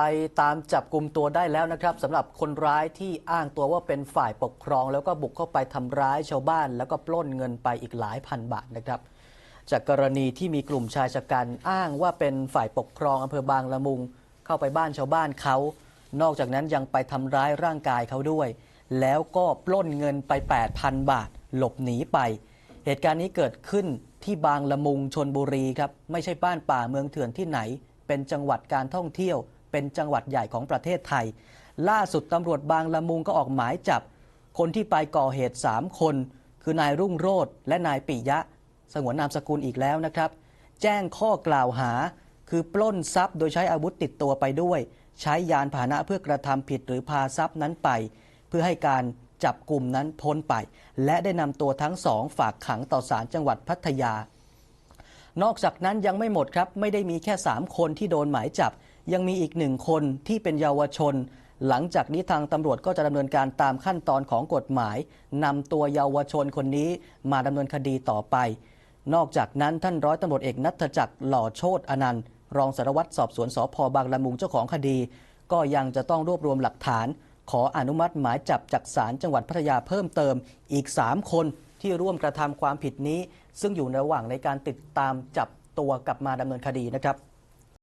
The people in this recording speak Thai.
ไปตามจับกลุ่มตัวได้แล้วนะครับสำหรับคนร้ายที่อ้างตัวว่าเป็นฝ่ายปกครอง แล้วก็บุกเข้าไปทำร้ายชาวบ้าน แล้วก็ปล้นเงินไปอีกหลายพันบาทนะครับ จากกรณีที่มีกลุ่มชายชะกันอ้างว่าเป็นฝ่ายปกครองอำเภอบางละมุง เข้าไปบ้านชาวบ้านเขา นอกจากนั้นยังไปทำร้ายร่างกายเขาด้วย แล้วก็ปล้นเงินไป 8,000 บาท หลบหนีไป เหตุการณ์นี้เกิดขึ้นที่บางละมุงชนบุรีครับไม่ใช่บ้านป่าเมืองเถื่อนที่ไหนเป็นจังหวัดการท่องเที่ยว เป็นจังหวัดใหญ่ของประเทศไทย ล่าสุดตำรวจบางละมุงก็ออกหมายจับ คนที่ไปก่อเหตุ 3 คน คือนายรุ่งโรธและนายปิยะ สงวนนามสกุลอีกแล้วนะครับ แจ้งข้อกล่าวหา คือปล้นทรัพย์โดยใช้อาวุธติดตัวไปด้วย ใช้ยานพาหนะเพื่อกระทำผิดหรือพาทรัพย์นั้นไป เพื่อให้การจับกลุ่มนั้นพ้นไป และได้นำตัวทั้งสองฝากขังต่อศาลจังหวัดพัทยา นอกจากนั้นยังไม่หมดครับ ไม่ได้มีแค่ 3 คนที่โดนหมายจับ ยังมีอีกหนึ่งคนที่เป็นเยาวชน หลังจากนี้ทางตำรวจก็จะดำเนินการตามขั้นตอนของกฎหมายนำตัวเยาวชนคนนี้มาดำเนินคดีต่อไป นอกจากนั้นท่านร้อยตำรวจเอกนัทจักรหล่อโชตอนันต์ รองสารวัตรสอบสวนสพบางละมุงเจ้าของคดี ก็ยังจะต้องรวบรวมหลักฐาน ขออนุมัติหมายจับจากศาลจังหวัดพัทยาเพิ่มเติมอีก 3 คนที่ร่วมกระทำความผิดนี้ ซึ่งอยู่ในระหว่างในการติดตามจับตัวกลับมาดำเนินคดีนะครับ